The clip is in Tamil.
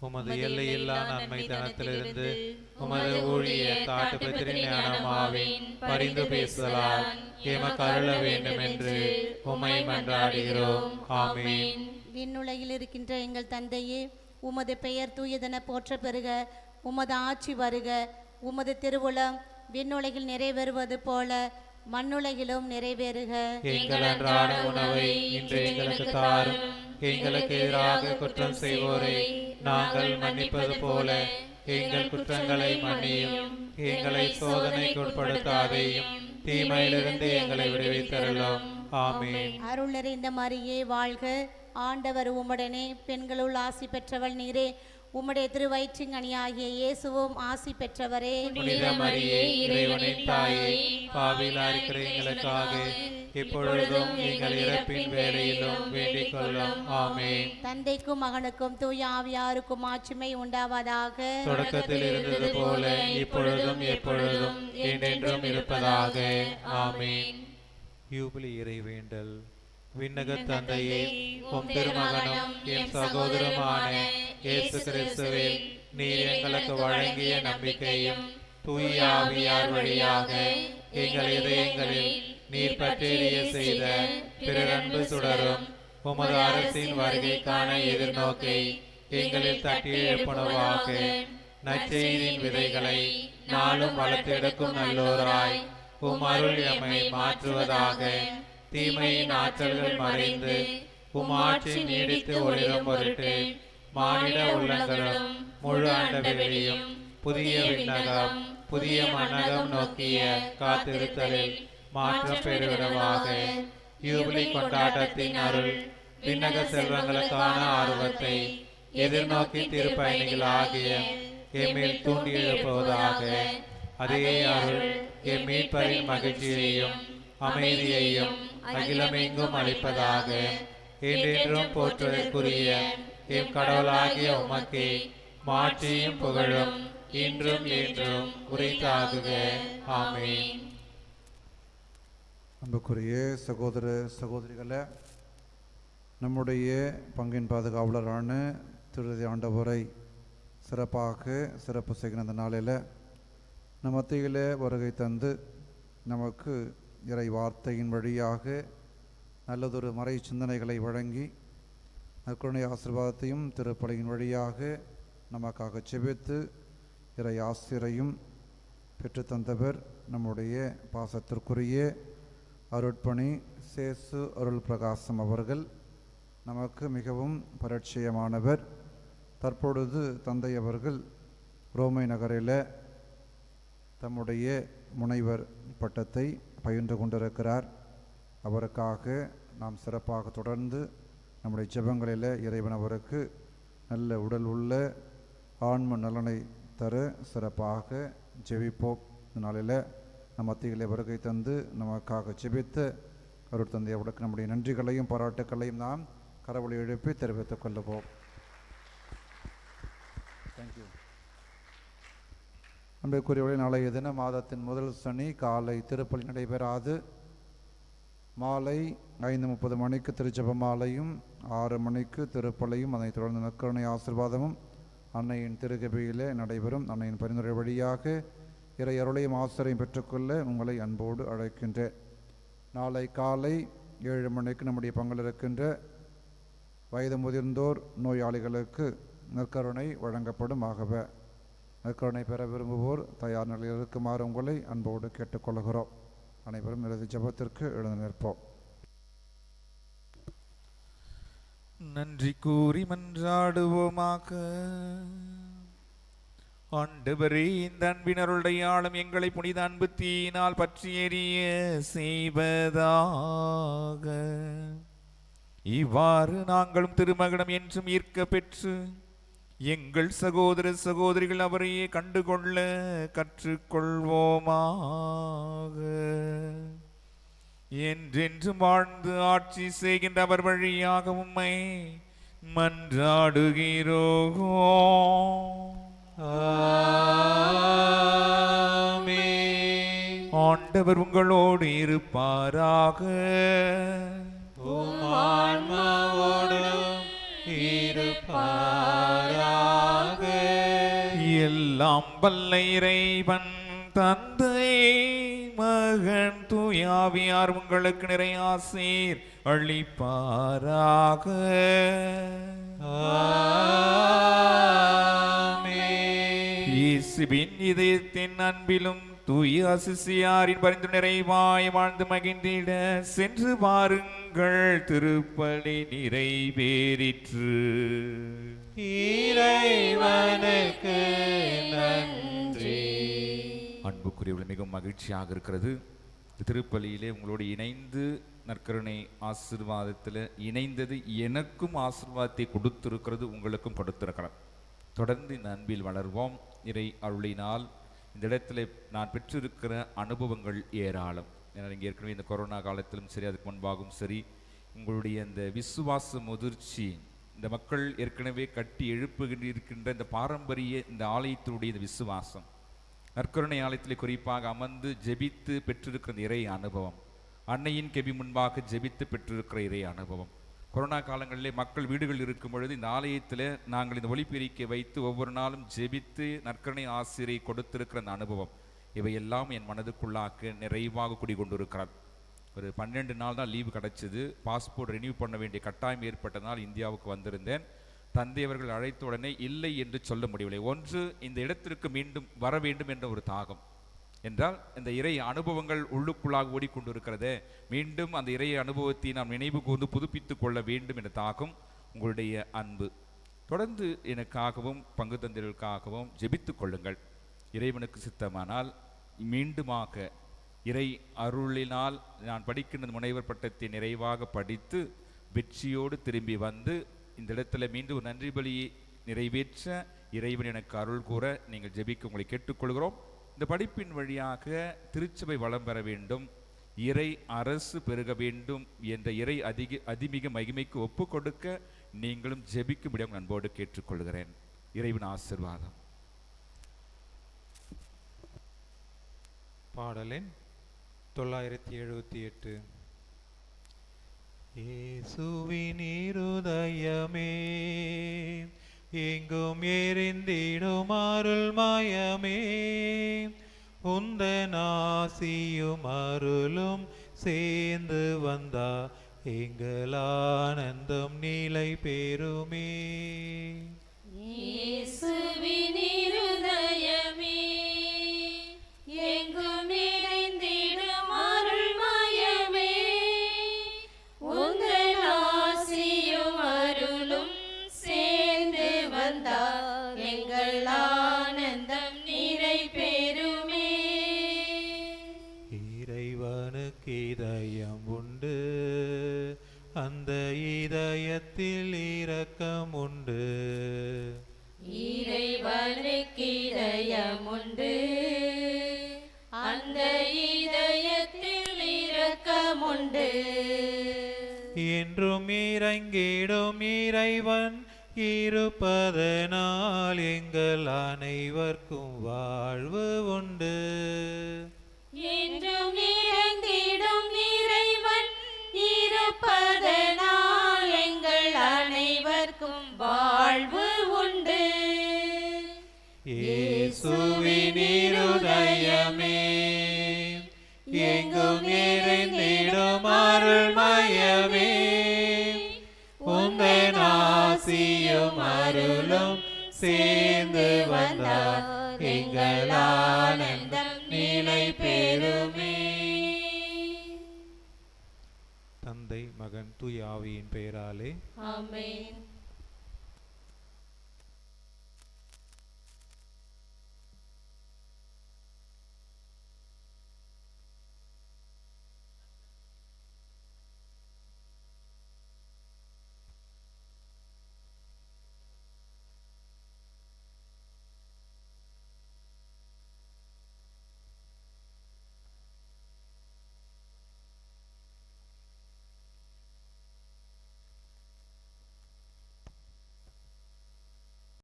உமது எல்லையில்லா நன்மை தனத்திலிருந்து உமது ஊழிய தாட்டுப்பத்திரி ஞானமாவின் பரிந்து பேசலால் எமக்கு அருள வேண்டும் என்று உமை மன்றாடுகிறோம். ஆமென். விண்ணுலகில் இருக்கின்ற எங்கள் தந்தையே உமது பெயர் தூயதென போற்ற பெறுக உமது ஆட்சி வருக உமது திருவுளம் விண்ணுலகில் நிறைவேறுவது போல மண்ணுலகிலும் நிறைவேறுக. எங்கள் அன்றாட உணவை இன்று எங்களுக்கு தாரும். எங்களுக்கு எதிராக குற்றம் செய்வோரை நாங்கள் மன்னிப்பது போல எங்கள் குற்றங்களை மன்னியும். எங்களை சோதனைக்கு உட்படுத்தாதேயும் தீமையிலிருந்து எங்களை விடுவித்தருளும். ஆமென். அருள் நிறைந்த மரியே வாழ்க. ஆண்டவர் உம்முடனே பெண்களுள் ஆசி பெற்றவள் நீரே. உம்முடைய திருவயிற்றிங்கனியாகிய இயேசுவும் ஆசி பெற்றவரே. இறைவனின் தாயே எங்களுக்காக இப்பொழுதும் எங்கள் இறப்பின் வேலையிலும் வேண்டிக் கொள்ளும் தந்தைக்கும் மகனுக்கும் தூய ஆவியாருக்கும் ஆட்சிமை உண்டாவதாக. தொடக்கத்தில் இருந்தது போல இப்பொழுதும் எப்பொழுதும் என்றென்றும் இருப்பதாக. ஆமென். யூபிலி இறைவேண்டல் விண்ணக தந்தையே உம் திருமகனும் என் சகோதரமான இயேசு கிறிஸ்துவில் நீர் எங்களுக்கு வழங்கிய நம்பிக்கையும் தூய ஆவியார் வழியாக எங்கள் இதயங்களில் நீர் பற்றிய செய்த பிறரன்பு சுடரும் உமது அரசின் வருகைக்கான எதிர்நோக்கை எங்களில் தட்டி எழுப்புணவாக நற்செய்தியின் விதைகளை நாளும் வளர்த்தெடுக்கும் நல்லோராய் உம் அருள் எம்மை மாற்றுவதாக தீமையின் ஆற்றல்கள் மறைந்து உமாட்சி நீடித்து ஒளிரும் பொருட்டு மாநில உள்ளங்களும் முழு ஆண்டவெளியும் புதிய விண்ணகம் புதிய மன்னகம் நோக்கிய காத்திருத்தலில் மாற்றம் பெறுவிடமாக யூபிலி கொண்டாட்டத்தின் அருள் விண்ணக செல்வங்களுக்கான ஆர்வத்தை எதிர்நோக்கி திருப்பயணிகள் ஆகிய எம்மில் தூண்டி எழுப்புவதாக அதே அருள் எம் மீட்பரின் மகிழ்ச்சியையும் அமைதியையும் அகிலமெங்கும் அளிப்பதாக என்றென்றும் போற்றுவதற்குரிய எம் கடவுளாகிய உமக்கே மாட்சியும் புகழும் இன்றும் என்றும் உரைத்தாகுக. ஆமென். அன்புக்குரிய சகோதர சகோதரிகளே நம்முடைய பங்கின் பாதுகாவலரான திருதி ஆண்டவரை சிறப்பாக சிறப்பு செய்கிற அந்த நாளில் நம் மத்தியில் வருகை தந்து நமக்கு இறை வார்த்தையின் வழியாக நல்லதொரு மறை சிந்தனைகளை வழங்கி நற்கருணை ஆசீர்வாதத்தையும் திருப்பலையின் வழியாக நமக்காக செபித்து இறை ஆசிரையும் பெற்றுத்தந்தவர் நம்முடைய பாசத்திற்குரிய அருட்பணி சேசு அருள் பிரகாசம் அவர்கள் நமக்கு மிகவும் பரிச்சயமானவர். தற்பொழுது தந்தை அவர்கள் ரோமை நகரில் தம்முடைய முனைவர் பட்டத்தை பயின்று கொண்டிருக்கிறார். அவருக்காக நாம் சிறப்பாக தொடர்ந்து நம்முடைய ஜெபங்களில் இறைவன் அவருக்கு நல்ல உடல் உள்ள ஆன்ம நலனை தர சிறப்பாக ஜெபிப்போம். இந்த நாளில் நம் அத்திகளை வருகை தந்து நமக்காக ஜெபித்த அருள் தந்தை அவருக்கு நம்முடைய நன்றிகளையும் பாராட்டுக்களையும் நாம் கரவொலி எழுப்பி தெரிவித்துக் கொள்ளுவோம். தேங்க்யூ அன்புக்குரியவர்களே நாளைய தினம் மாதத்தின் முதல் சனி காலை திருப்பலி நடைபெறாது. மாலை ஐந்து முப்பது மணிக்கு திருச்சப மாலையும் ஆறு மணிக்கு திருப்பலையும் அதனைத் தொடர்ந்து நற்கருணை ஆசிர்வாதமும் அன்னையின் திருகபையிலே நடைபெறும். அன்னையின் பரிந்துரை வழியாக இறை அருளையும் ஆசிரியம் பெற்றுக்கொள்ள உங்களை அன்போடு அழைக்கின்றேன். நாளை காலை ஏழு மணிக்கு நம்முடைய பங்கில் இருக்கின்ற வயது முதிர்ந்தோர் நோயாளிகளுக்கு நற்கருணை வழங்கப்படும் ஆகவே நற்கருணை பெற விரும்புவோர் தயார் நிலையில் இருக்குமாறு உங்களை அன்போடு கேட்டுக்கொள்கிறோம். அனைவரும் இறுதி ஜெபத்திற்கு எழுந்து நிற்போம். நன்றி கூறி மன்றாடுவோமாக. ஆண்டவரே இந்த அன்பினருடைய ஆளும் எங்களை புனித அன்பு தீயினால் பற்றி எறிய செய்வதாக. இவ்வாறு நாங்களும் திருமகனம் என்றும் ஈர்க்க பெற்று எங்கள் சகோதர சகோதரிகள் அவரையே கண்டுகொள்ள கற்றுக்கொள்வோமாக. என்றென்றும் வாழ்ந்து ஆட்சி செய்கின்ற அவர் வழியாக உம்மை மன்றாடுகிறோ. ஆமென். ஆண்டவர் உங்களோடு இருப்பாராக. உம் இருப்பாராக. எல்லாம் வல்ல இறைவன் தந்தை மகன் தூயாவியார் உங்களுக்கு நிறைய ஆசீர் அளிப்பாராக. ஆமென். இயேசுவின் இதயத்தின் அன்பிலும் தூய அசிசியாரின் பரிந்து நிறைவாய் வாழ்ந்து மகிழ்ந்திட சென்று பாருங்கள் திருப்பலி நிறைவேறிற்று. இறைவனுக்கு நன்றி. அன்புக்குரியவர்கள் மிகவும் மகிழ்ச்சியாக இருக்கிறது. திருப்பலியிலே உங்களோடு இணைந்து நற்கருணை ஆசீர்வாதத்தில் இணைந்தது எனக்கும் ஆசீர்வாதத்தை கொடுத்திருக்கிறது உங்களுக்கும் கொடுத்திருக்கிறேன். தொடர்ந்து இந்த அன்பில் வளர்வோம். இறை அருளினால் இந்த இடத்துல நான் பெற்றிருக்கிற அனுபவங்கள் ஏராளம். ஏன்னா நீங்கள் ஏற்கனவே இந்த கொரோனா காலத்திலும் சரி அதுக்கு முன்பாகவும் சரி உங்களுடைய இந்த விசுவாச முதிர்ச்சி இந்த மக்கள் ஏற்கனவே கட்டி எழுப்புகின்ற இருக்கின்ற இந்த பாரம்பரிய இந்த ஆலயத்தினுடைய இந்த விசுவாசம் நற்கருணை ஆலயத்திலே குறிப்பாக அமர்ந்து ஜெபித்து பெற்றிருக்கிற இறை அனுபவம் அன்னையின் கெபி முன்பாக ஜெபித்து பெற்றிருக்கிற இறை அனுபவம் கொரோனா காலங்களிலே மக்கள் வீடுகள் இருக்கும் பொழுது இந்த ஆலயத்தில் நாங்கள் இந்த ஒளிப்பெருக்கை வைத்து ஒவ்வொரு நாளும் ஜெபித்து நற்கரணை ஆசிரியை கொடுத்திருக்கிற அந்த அனுபவம். இவையெல்லாம் என் மனதுக்குள்ளாக்க நிறைவாக குடிகொண்டிருக்கிறார். ஒரு பன்னெண்டு நாள் தான் லீவு கிடச்சிது. பாஸ்போர்ட் ரினியூ பண்ண வேண்டிய கட்டாயம் ஏற்பட்டதால் இந்தியாவுக்கு வந்திருந்தேன். தந்தை அவர்கள் அழைத்த உடனே இல்லை என்று சொல்ல முடியவில்லை. ஒன்று இந்த இடத்திற்கு மீண்டும் வர வேண்டும் என்ற ஒரு தாகம். என்றால் இந்த இறை அனுபவங்கள் உள்ளுக்குள்ளாக ஓடிக்கொண்டிருக்கிறது. மீண்டும் அந்த இறை அனுபவத்தை நாம் நினைவு கூர்ந்து புதுப்பித்துக் கொள்ள வேண்டும் என்ற தாகம் உங்களுடைய அன்பு. தொடர்ந்து எனக்காகவும் பங்கு தந்திரர்களுக்காகவும் ஜெபித்துக் கொள்ளுங்கள். இறைவனுக்கு சித்தமானால் மீண்டுமாக இறை அருளினால் நான் படிக்கின்ற முனைவர் பட்டத்தை நிறைவாக படித்து வெற்றியோடு திரும்பி வந்து இந்த இடத்துல மீண்டும் ஒரு நன்றி பலியை நிறைவேற்ற இறைவன் எனக்கு அருள் கூற நீங்கள் ஜெபிக்க உங்களை கேட்டுக்கொள்கிறோம். இந்த படிப்பின் வழியாக திருச்சபை வளம் பெற வேண்டும் இறை அரசு பெருக வேண்டும் என்ற இறை அதிக அதிமிக மகிமைக்கு ஒப்பு கொடுக்க நீங்களும் ஜெபிக்கும்படியாக உங்கள் அன்போடு கேட்டுக்கொள்கிறேன். இறைவன் ஆசிர்வாதம். பாடலின் தொள்ளாயிரத்தி எழுபத்தி எட்டு. இயேசுவின் இருதயமே எங்கும் எரிந்திடும் அருள் மயமே. உந்தன் ஆசியும் அருளும் சேர்ந்து வந்தா எங்கள் ஆனந்தம் நிலை பெறுமே. இயேசுவின் இருதயமே இதயத்தில் இரக்கம் உண்டு இறைவனுக்கு இதயம் உண்டு அந்த இதயத்தில் இரக்கமுண்டு. என்றும் இறங்கிடும் இறைவன் இருப்பதனால் எங்கள் அனைவர்க்கும் வாழ்வு உண்டு. சேர்ந்து வந்தால் எங்கள் ஆனந்தம் நிலை பெறுமே. தந்தை மகன் தூய் ஆவியின் பெயராலே. ஆமென்.